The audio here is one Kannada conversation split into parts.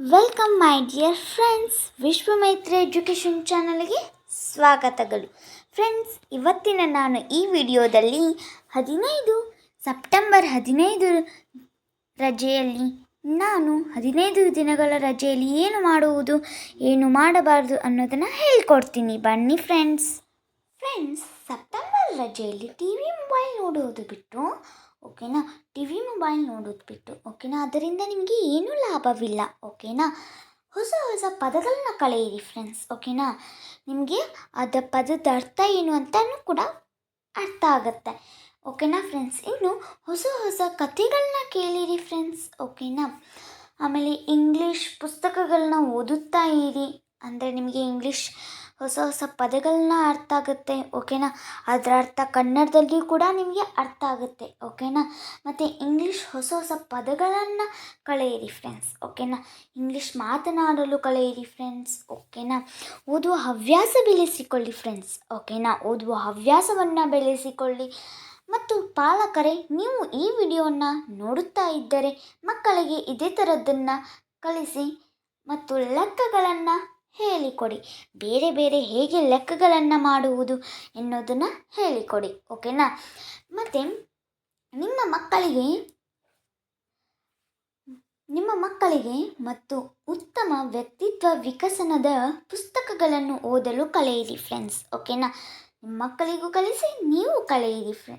Welcome my dear friends Vishwamaitri education ಚಾನಲ್ಗೆ ಸ್ವಾಗತಗಳು. ಫ್ರೆಂಡ್ಸ್ ಇವತ್ತಿನ ನಾನು ಈ ವಿಡಿಯೋದಲ್ಲಿ ಹದಿನೈದು, ಸೆಪ್ಟೆಂಬರ್ ಹದಿನೈದು ರಜೆಯಲ್ಲಿ ನಾನು ಹದಿನೈದು ದಿನಗಳ ರಜೆಯಲ್ಲಿ ಏನು ಮಾಡುವುದು, ಏನು ಮಾಡಬಾರ್ದು ಅನ್ನೋದನ್ನು ಹೇಳ್ಕೊಡ್ತೀನಿ. ಬನ್ನಿ ಫ್ರೆಂಡ್ಸ್ ಫ್ರೆಂಡ್ಸ್ ಸೆಪ್ಟೆಂಬರ್ ರಜೆಯಲ್ಲಿ ಟಿ ವಿ ಮೊಬೈಲ್ ನೋಡುವುದು ಬಿಟ್ಟು ಓಕೆನಾ? ಟಿ ವಿ ಮೊಬೈಲ್ ನೋಡೋದು ಬಿಟ್ಟು, ಓಕೆನಾ? ಅದರಿಂದ ನಿಮಗೆ ಏನೂ ಲಾಭವಿಲ್ಲ, ಓಕೆನಾ? ಹೊಸ ಹೊಸ ಪದಗಳನ್ನ ಕಳೆಯಿರಿ ಫ್ರೆಂಡ್ಸ್ ಓಕೆನಾ? ನಿಮಗೆ ಅದ ಪದದ ಅರ್ಥ ಏನು ಅಂತಲೂ ಕೂಡ ಅರ್ಥ ಆಗುತ್ತೆ, ಓಕೆನಾ ಫ್ರೆಂಡ್ಸ್ ಇನ್ನು ಹೊಸ ಹೊಸ ಕಥೆಗಳನ್ನ ಕೇಳಿರಿ ಫ್ರೆಂಡ್ಸ್ ಓಕೆನಾ? ಆಮೇಲೆ ಇಂಗ್ಲೀಷ್ ಪುಸ್ತಕಗಳನ್ನ ಓದುತ್ತಾ ಇರಿ, ಅಂದರೆ ನಿಮಗೆ ಇಂಗ್ಲೀಷ್ ಹೊಸ ಹೊಸ ಪದಗಳನ್ನ ಅರ್ಥ ಆಗುತ್ತೆ, ಓಕೆನಾ? ಅದರ ಅರ್ಥ ಕನ್ನಡದಲ್ಲಿ ಕೂಡ ನಿಮಗೆ ಅರ್ಥ ಆಗುತ್ತೆ, ಓಕೆನಾ? ಮತ್ತು ಇಂಗ್ಲೀಷ್ ಹೊಸ ಹೊಸ ಪದಗಳನ್ನು ಕಳೆಯಿರಿ ಫ್ರೆಂಡ್ಸ್ ಓಕೆನಾ? ಇಂಗ್ಲೀಷ್ ಮಾತನಾಡಲು ಕಳೆಯಿರಿ ಫ್ರೆಂಡ್ಸ್ ಓಕೆನಾ? ಓದುವ ಹವ್ಯಾಸ ಬೆಳೆಸಿಕೊಳ್ಳಿ ಫ್ರೆಂಡ್ಸ್ ಓಕೆನಾ? ಓದುವ ಹವ್ಯಾಸವನ್ನು ಬೆಳೆಸಿಕೊಳ್ಳಿ. ಮತ್ತು ಪಾಲಕರೇ, ನೀವು ಈ ವಿಡಿಯೋವನ್ನು ನೋಡುತ್ತಾ ಇದ್ದರೆ ಮಕ್ಕಳಿಗೆ ಇದೇ ಥರದ್ದನ್ನು ಕಲಿಸಿ ಮತ್ತು ಲೆಕ್ಕಗಳನ್ನು ಹೇಳಿಕೊಡಿ. ಬೇರೆ ಬೇರೆ ಹೇಗೆ ಲೆಕ್ಕಗಳನ್ನು ಮಾಡುವುದು ಎನ್ನುವುದನ್ನು ಹೇಳಿಕೊಡಿ, ಓಕೆನಾ? ಮತ್ತು ನಿಮ್ಮ ಮಕ್ಕಳಿಗೆ ನಿಮ್ಮ ಮಕ್ಕಳಿಗೆ ಮತ್ತು ಉತ್ತಮ ವ್ಯಕ್ತಿತ್ವ ವಿಕಸನದ ಪುಸ್ತಕಗಳನ್ನು ಓದಲು ಕಲಿಯಿರಿ ಫ್ರೆಂಡ್ಸ್ ಓಕೆನಾ? ನಿಮ್ಮ ಮಕ್ಕಳಿಗೂ ಕಲಿಸಿ, ನೀವು ಕಲಿಯಿರಿ ಫ್ರೆ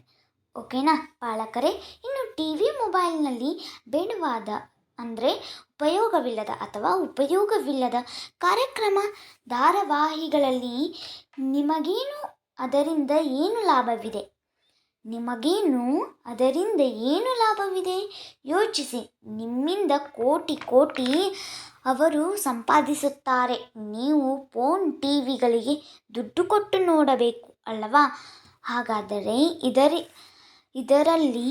ಓಕೆನಾ? ಪಾಲಕರೇ, ಇನ್ನು ಟಿ ವಿ ಮೊಬೈಲ್ನಲ್ಲಿ ಬೇಡವಾದ ಅಂದರೆ ಉಪಯೋಗವಿಲ್ಲದ ಅಥವಾ ಉಪಯೋಗವಿಲ್ಲದ ಕಾರ್ಯಕ್ರಮ ಧಾರಾವಾಹಿಗಳಲ್ಲಿ ನಿಮಗೇನು ಅದರಿಂದ ಏನು ಲಾಭವಿದೆ? ನಿಮಗೇನು ಅದರಿಂದ ಏನು ಲಾಭವಿದೆ? ಯೋಚಿಸಿ. ನಿಮ್ಮಿಂದ ಕೋಟಿ ಕೋಟಿ ಅವರು ಸಂಪಾದಿಸುತ್ತಾರೆ. ನೀವು ಫೋನ್ ಟಿ ವಿಗಳಿಗೆ ದುಡ್ಡು ಕೊಟ್ಟು ನೋಡಬೇಕು ಅಲ್ಲವಾ ಹಾಗಾದರೆ ಇದರ, ಇದರಲ್ಲಿ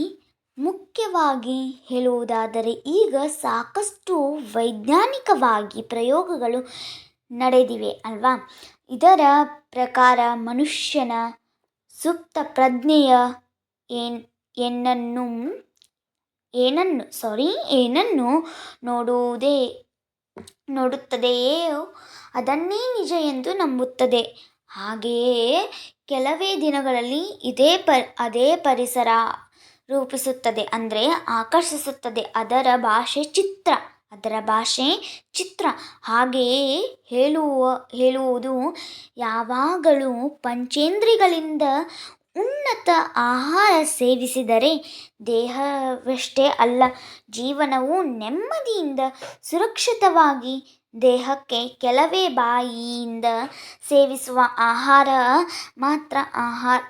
ಮುಖ್ಯವಾಗಿ ಹೇಳುವುದಾದರೆ ಈಗ ಸಾಕಷ್ಟು ವೈಜ್ಞಾನಿಕವಾಗಿ ಪ್ರಯೋಗಗಳು ನಡೆದಿವೆ ಅಲ್ವಾ? ಇದರ ಪ್ರಕಾರ ಮನುಷ್ಯನ ಸುಪ್ತ ಪ್ರಜ್ಞೆಯ ಏನ್, ಏನನ್ನು ಏನನ್ನು ಸಾರಿ ಏನನ್ನು ನೋಡುವುದೇ, ನೋಡುತ್ತದೆಯೋ ಅದನ್ನೇ ನಿಜ ಎಂದು ನಂಬುತ್ತದೆ. ಹಾಗೆಯೇ ಕೆಲವೇ ದಿನಗಳಲ್ಲಿ ಇದೇ ಪ, ಅದೇ ಪರಿಸರ ರೂಪಿಸುತ್ತದೆ ಅಂದರೆ ಆಕರ್ಷಿಸುತ್ತದೆ. ಅದರ ಭಾಷೆ ಚಿತ್ರ. ಅದರ ಭಾಷೆ ಚಿತ್ರ. ಹಾಗೆಯೇ ಹೇಳುವ, ಹೇಳುವುದು ಯಾವಾಗಲೂ ಪಂಚೇಂದ್ರಿಗಳಿಂದ ಉನ್ನತ ಆಹಾರ ಸೇವಿಸಿದರೆ ದೇಹವಷ್ಟೇ ಅಲ್ಲ, ಜೀವನವು ನೆಮ್ಮದಿಯಿಂದ ಸುರಕ್ಷಿತವಾಗಿ ದೇಹಕ್ಕೆ ಕೆಲವೇ ಬಾಯಿಯಿಂದ ಸೇವಿಸುವ ಆಹಾರ ಮಾತ್ರ. ಆಹಾರ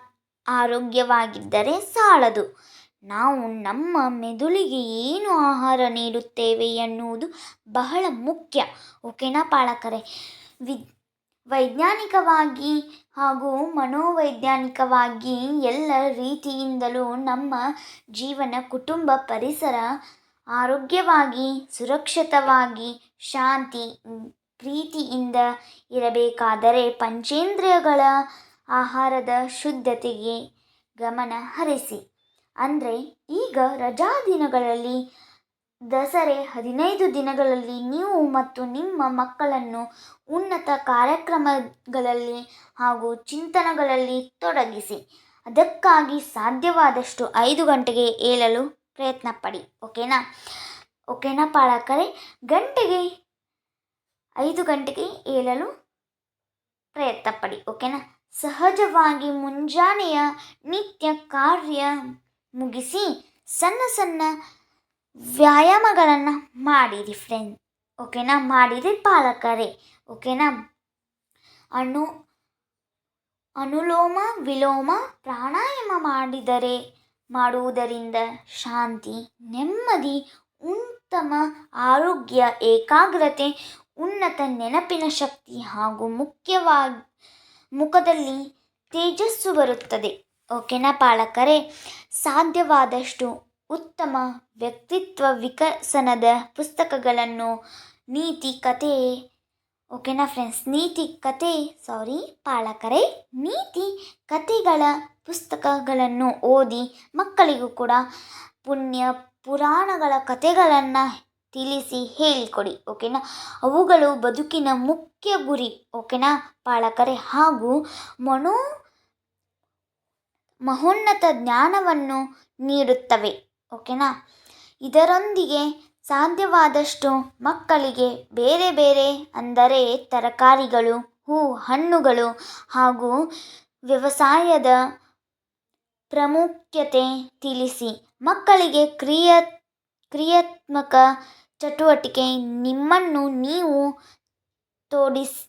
ಆರೋಗ್ಯವಾಗಿದ್ದರೆ ಸಾಲದು. ನಾವು ನಮ್ಮ ಮೆದುಳಿಗೆ ಏನು ಆಹಾರ ನೀಡುತ್ತೇವೆ ಎನ್ನುವುದು ಬಹಳ ಮುಖ್ಯ, ಓಕೆನಾ ಪಾಲಕರೇ ವಿ ವೈಜ್ಞಾನಿಕವಾಗಿ ಹಾಗೂ ಮನೋವೈಜ್ಞಾನಿಕವಾಗಿ ಎಲ್ಲ ರೀತಿಯಿಂದಲೂ ನಮ್ಮ ಜೀವನ, ಕುಟುಂಬ ಪರಿಸರ ಆರೋಗ್ಯವಾಗಿ, ಸುರಕ್ಷಿತವಾಗಿ, ಶಾಂತಿ, ಪ್ರೀತಿಯಿಂದ ಇರಬೇಕಾದರೆ ಪಂಚೇಂದ್ರಿಯಗಳ ಆಹಾರದ ಶುದ್ಧತೆಗೆ ಗಮನ ಹರಿಸಿ. ಅಂದರೆ ಈಗ ರಜಾ ದಿನಗಳಲ್ಲಿ ದಸರೆ ಹದಿನೈದು ದಿನಗಳಲ್ಲಿ ನೀವು ಮತ್ತು ನಿಮ್ಮ ಮಕ್ಕಳನ್ನು ಉನ್ನತ ಕಾರ್ಯಕ್ರಮಗಳಲ್ಲಿ ಹಾಗೂ ಚಿಂತನಗಳಲ್ಲಿ ತೊಡಗಿಸಿ. ಅದಕ್ಕಾಗಿ ಸಾಧ್ಯವಾದಷ್ಟು ಐದು ಗಂಟೆಗೆ ಏಳಲು ಪ್ರಯತ್ನ ಪಡಿ, ಓಕೆನಾ? ಓಕೆನಾ ಪಾಳಕರೆ? ಗಂಟೆಗೆ, ಐದು ಗಂಟೆಗೆ ಏಳಲು ಪ್ರಯತ್ನ ಪಡಿ, ಓಕೆನಾ? ಸಹಜವಾಗಿ ಮುಂಜಾನೆಯ ನಿತ್ಯ ಕಾರ್ಯ ಮುಗಿಸಿ ಸಣ್ಣ ಸಣ್ಣ ವ್ಯಾಯಾಮಗಳನ್ನು ಮಾಡಿರಿ ಫ್ರೆಂಡ್ ಓಕೆನಾ? ಮಾಡಿರಿ ಪಾಲಕರೇ. ಓಕೆನಾ? ಅನು ಅನುಲೋಮ, ವಿಲೋಮ, ಪ್ರಾಣಾಯಾಮ ಮಾಡಿದರೆ ಮಾಡುವುದರಿಂದ ಶಾಂತಿ, ನೆಮ್ಮದಿ, ಉತ್ತಮ ಆರೋಗ್ಯ, ಏಕಾಗ್ರತೆ, ಉನ್ನತ ನೆನಪಿನ ಶಕ್ತಿ ಹಾಗೂ ಮುಖ್ಯವಾಗಿ ಮುಖದಲ್ಲಿ ತೇಜಸ್ಸು ಬರುತ್ತದೆ. ಓಕೆನಾ ಪಾಲಕರೇ? ಸಾಧ್ಯವಾದಷ್ಟು ಉತ್ತಮ ವ್ಯಕ್ತಿತ್ವ ವಿಕಸನದ ಪುಸ್ತಕಗಳನ್ನು ನೀತಿ ಕತೆ, ಓಕೆನಾ ಫ್ರೆಂಡ್ಸ್? ನೀತಿ ಕತೆ, ಸಾರಿ ಪಾಲಕರೇ, ನೀತಿ ಕತೆಗಳ ಪುಸ್ತಕಗಳನ್ನು ಓದಿ ಮಕ್ಕಳಿಗೂ ಕೂಡ ಪುಣ್ಯ ಪುರಾಣಗಳ ಕತೆಗಳನ್ನು ತಿಳಿಸಿ ಹೇಳಿಕೊಡಿ, ಓಕೆನಾ? ಅವುಗಳು ಬದುಕಿನ ಮುಖ್ಯ ಗುರಿ, ಓಕೆನಾ ಪಾಲಕರೇ? ಹಾಗೂ ಮನೋ ಮಹೋನ್ನತ ಜ್ಞಾನವನ್ನು ನೀಡುತ್ತವೆ. ಓಕೆನಾ? ಇದರೊಂದಿಗೆ ಸಾಧ್ಯವಾದಷ್ಟು ಮಕ್ಕಳಿಗೆ ಬೇರೆ ಬೇರೆ ಅಂದರೆ ತರಕಾರಿಗಳು, ಹೂ, ಹಣ್ಣುಗಳು ಹಾಗೂ ವ್ಯವಸಾಯದ ಪ್ರಾಮುಖ್ಯತೆ ತಿಳಿಸಿ. ಮಕ್ಕಳಿಗೆ ಕ್ರಿಯ, ಕ್ರಿಯಾತ್ಮಕ ಚಟುವಟಿಕೆ ನಿಮ್ಮನ್ನು ನೀವು ತೋಡಿಸ್,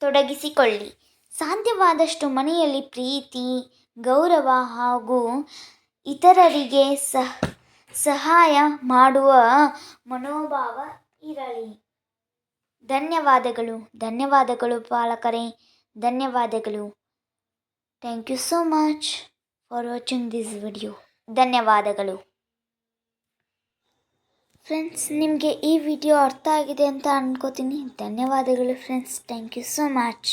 ತೊಡಗಿಸಿಕೊಳ್ಳಿ. ಸಾಧ್ಯವಾದಷ್ಟು ಮನೆಯಲ್ಲಿ ಪ್ರೀತಿ, ಗೌರವ ಹಾಗೂ ಇತರರಿಗೆ ಸಹ ಸಹಾಯ ಮಾಡುವ ಮನೋಭಾವ ಇರಲಿ. ಧನ್ಯವಾದಗಳು. ಧನ್ಯವಾದಗಳು ಪಾಲಕರೇ. ಧನ್ಯವಾದಗಳು. Thank you so much for watching this video ಧನ್ಯವಾದಗಳು. ಫ್ರೆಂಡ್ಸ್ ನಿಮಗೆ ಈ ವಿಡಿಯೋ ಅರ್ಥ ಆಗಿದೆ ಅಂತ ಅನ್ಕೋತೀನಿ. ಧನ್ಯವಾದಗಳು friends thank you so much